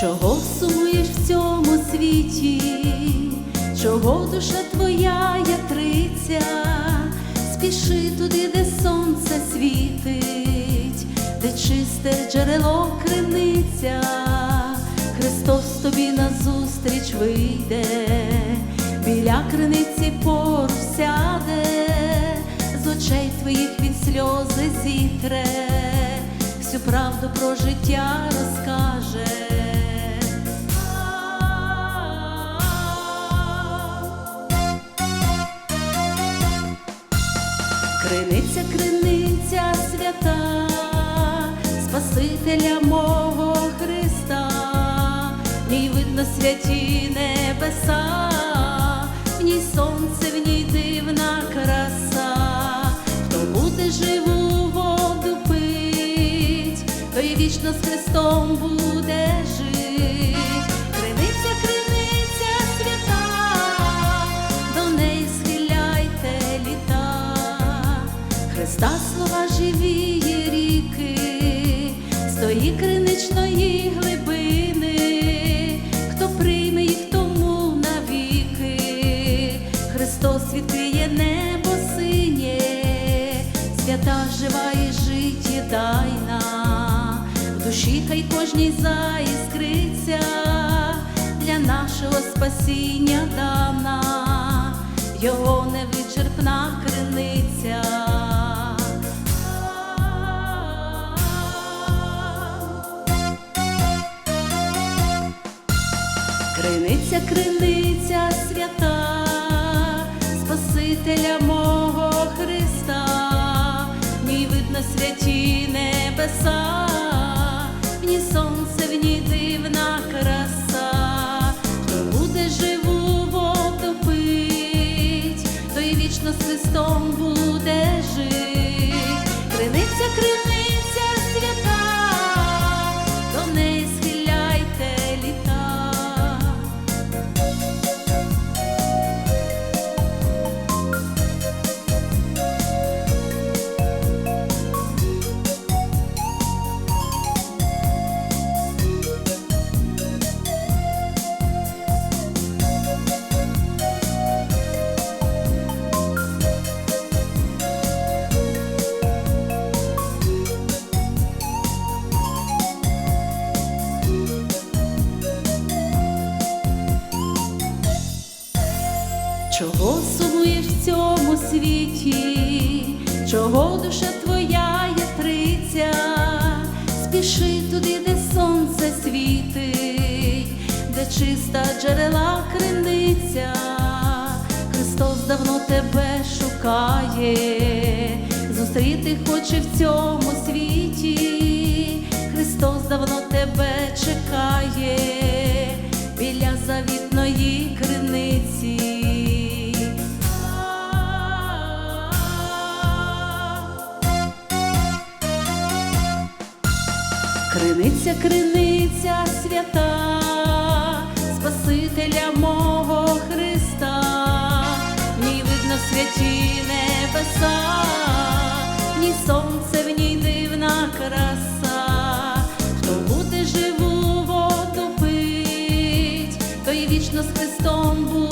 Чого сумуєш в цьому світі, чого душа твоя ятриться, спіши туди, де сонце світить, де чисте джерело криниця, Христос тобі назустріч вийде, біля криниці поруч сяде, з очей твоїх від сльози зітре, всю правду про життя розкаже. Спасителя мого Христа, в ній видно святі небеса, в ній сонце, в ній дивна краса, хто буде живу воду пить, той вічно з Христом буде жить. Криниця, криниця свята, до неї схиляйте літа, Христа свята жива і життєдайна, в душі хай кожній заіскриться, для нашого спасіння дана, його невичерпна криниця. Криниця, криниця свята, Спасителя святі небеса, в сонце, в краса, хто буде живу той вічно з Христом буде жить. Криниця, криниця Чого сумуєш в цьому світі, чого душа твоя ятриться, спіши туди, де сонце світить, де чиста джерела криниця, Христос давно тебе шукає, зустріти хоче в цьому світі, Христос давно тебе чекає Криниця, криниця свята, Спасителя мого Христа, ні видно святі небеса, ні сонце в ній дивна краса, хто буде живу, водопить, той вічно з Христом буде.